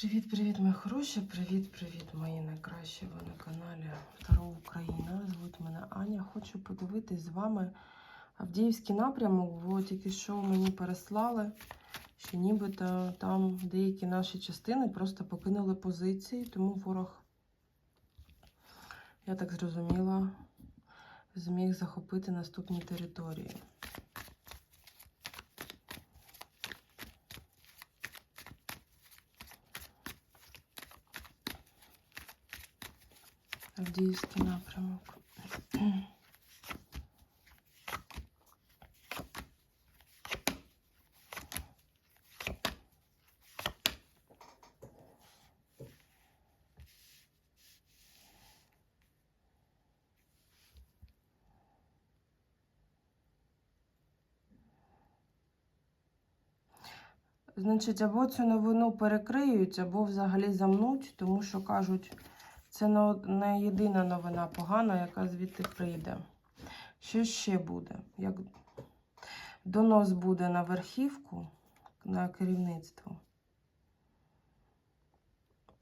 Привіт-привіт, мої хороші! Привіт-привіт, мої найкращі ви на каналі Таро Україна. Звуть мене Аня. Хочу подивитись з вами Авдіївський напрямок, бо тільки що мені переслали, що нібито там деякі наші частини просто покинули позиції, тому ворог, я так зрозуміла, зміг захопити наступні території. Авдіївський напрямок. Значить, або цю новину перекриють, або взагалі замнуть, тому що кажуть, це не єдина новина погана, яка звідти прийде. Що ще буде? Як донос буде на верхівку, на керівництво.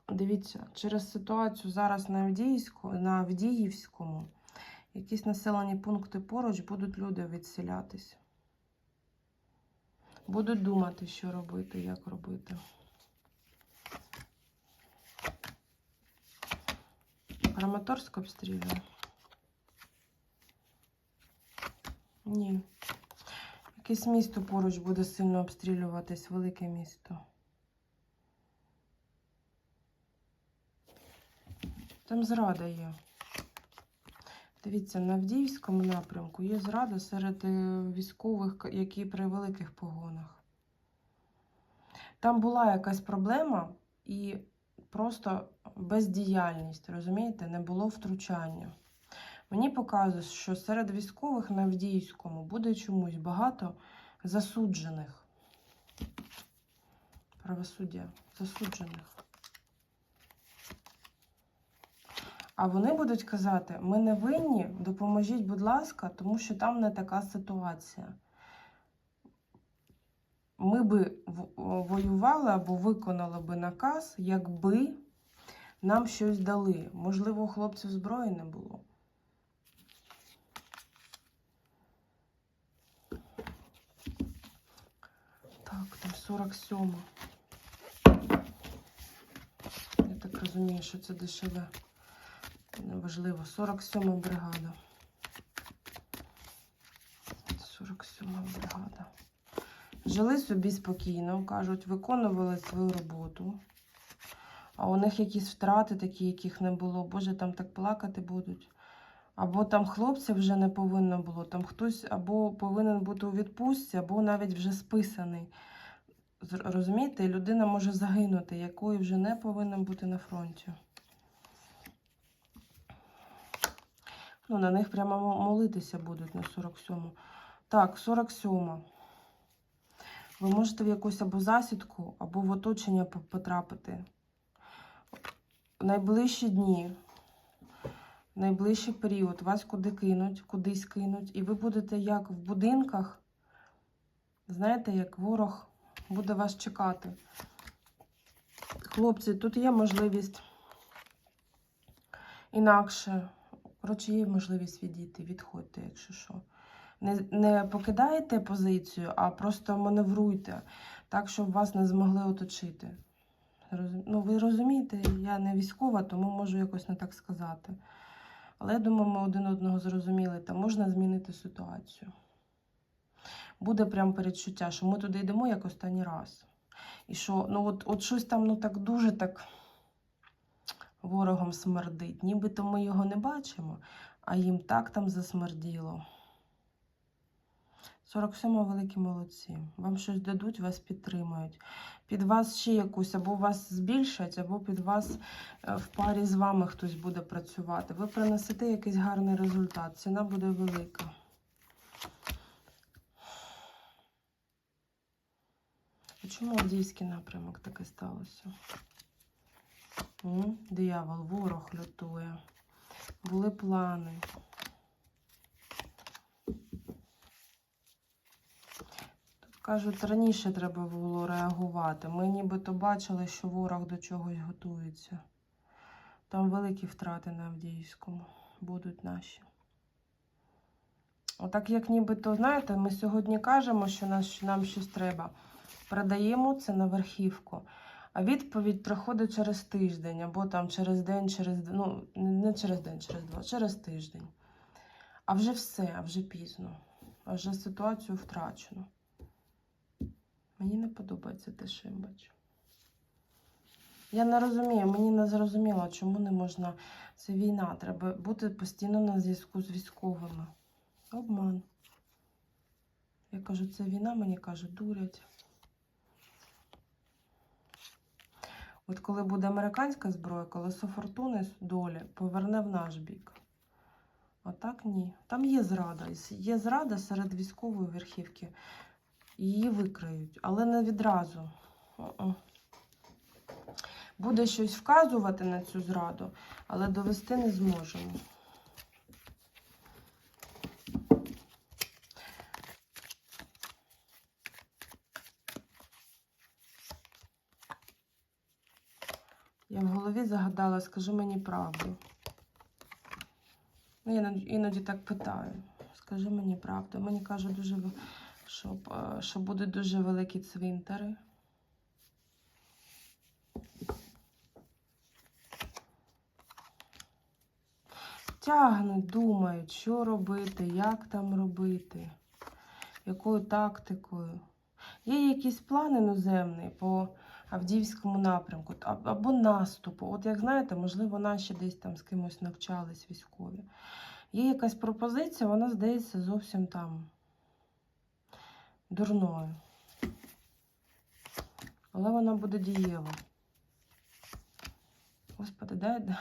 Дивіться, через ситуацію зараз на, Авдіївську, на Авдіївському якісь населені пункти поруч будуть люди відселятись. Будуть думати, що робити, як робити. Краматорськ обстрілює? Ні. Якесь місто поруч буде сильно обстрілюватись, велике місто. Там зрада є. Дивіться, на Авдіївському напрямку є зрада серед е, військових, які при великих погонах. Там була якась проблема і просто бездіяльність, розумієте, не було втручання. Мені показує, що серед військових на Авдіївському буде чомусь багато засуджених. Правосуддя засуджених. А вони будуть казати: ми не винні, допоможіть, будь ласка, тому що там не така ситуація. Ми би воювали або виконали би наказ, якби нам щось дали. Можливо, у хлопців зброї не було. Так, там 47. Я так розумію, що це дешеве. Неважливо. 47 бригада. 47 бригада. Жили собі спокійно, кажуть, виконували свою роботу. А у них якісь втрати такі, яких не було. Боже, там так плакати будуть. Або там хлопців вже не повинно було, там хтось або повинен бути у відпустці, або навіть вже списаний. Розумієте, людина може загинути, якої вже не повинна бути на фронті. Ну, на них прямо молитися будуть на 47-му. Так, 47-ма. Ви можете в якусь або засідку, або в оточення по- потрапити. Найближчі дні, найближчий період вас куди кинуть, кудись кинуть, і ви будете як в будинках, знаєте, як ворог буде вас чекати. Хлопці, тут є можливість інакше. Коротше, є можливість відійти, відходьте, якщо що. Не, не покидаєте позицію, а просто маневруйте так, щоб вас не змогли оточити. Ну, ви розумієте, я не військова, тому можу якось не так сказати. Але я думаю, ми один одного зрозуміли, та можна змінити ситуацію. Буде прям передчуття, що ми туди йдемо як останній раз. І що, ну от, от щось там ну так дуже так ворогом смердить. Нібито ми його не бачимо, а їм так там засмерділо. 47 великі молодці. Вам щось дадуть, вас підтримають. Під вас ще якусь, або вас збільшать, або під вас е, в парі з вами хтось буде працювати. Ви принесете якийсь гарний результат. Ціна буде велика. А чому Авдіївський напрямок таке сталося? Диявол, ворог лютує. Були плани. Кажуть, раніше треба було реагувати. Ми нібито бачили, що ворог до чогось готується. Там великі втрати на Авдіївському будуть наші. Отак, як нібито, знаєте, ми сьогодні кажемо, що нас, що нам щось треба. Передаємо це на верхівку. А відповідь приходить через тиждень, або там через день, через ну, не через день, через два, через тиждень. А вже все, а вже пізно. А вже ситуацію втрачено. Мені не подобається те, що я бачу. Я не розумію, мені не зрозуміло, чому не можна. Це війна. Треба бути постійно на зв'язку з військовими. Обман. Я кажу, це війна, мені кажуть, дурять. От коли буде американська зброя, колесо фортуни долі поверне в наш бік. А так ні. Там є зрада. Є зрада серед військової верхівки. Її викриють, але не відразу. Буде щось вказувати на цю зраду, але довести не зможемо. Я в голові загадала, скажи мені правду. Ну, я іноді- так питаю. Скажи мені правду. Мені кажуть, дуже, в- що, е, будуть дуже великі цвинтари. Тягнуть, думають, що робити, як там робити, якою тактикою. Є якісь плани іноземні по Авдіївському напрямку або наступу. От як знаєте, можливо, наші десь там з кимось навчались військові. Є якась пропозиція, вона здається зовсім там дурною. Але вона буде дієва. Господи, дай,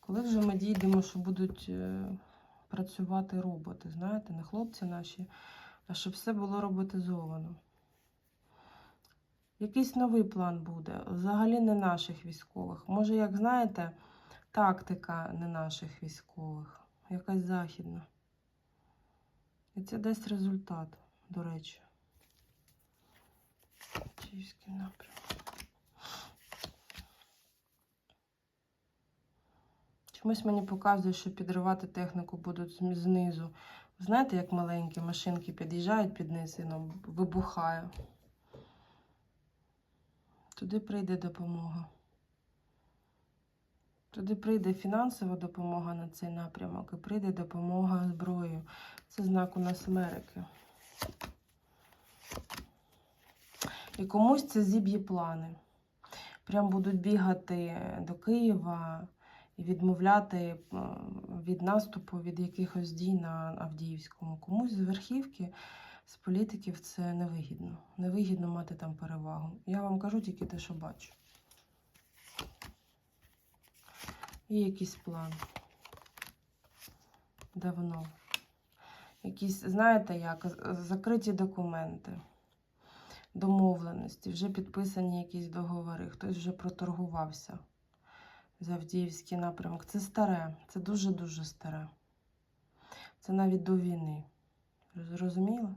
коли вже ми дійдемо, що будуть е, працювати роботи, знаєте, не хлопці наші, а щоб все було роботизовано. Якийсь новий план буде, взагалі не наших військових. Може, як знаєте, тактика не наших військових, якась західна. І це дасть результат, до речі. Київський напрямок. Чомусь мені показує, що підривати техніку будуть знизу. Знаєте, як маленькі машинки під'їжджають під низ і ну, вибухає. Туди прийде допомога. Туди прийде фінансова допомога на цей напрямок і прийде допомога зброєю. Це знак у нас Америки. І комусь це зіб'є плани. Прям будуть бігати до Києва і відмовляти е, від наступу, від якихось дій на Авдіївському. Комусь з верхівки, з політиків це невигідно. Невигідно мати там перевагу. Я вам кажу тільки те, що бачу. Є якийсь план. Давно. Якісь, знаєте, як закриті документи, домовленості, вже підписані якісь договори, хтось вже проторгувався за Авдіївський напрямок. Це старе, це дуже-дуже старе. Це навіть до війни. Зрозуміло?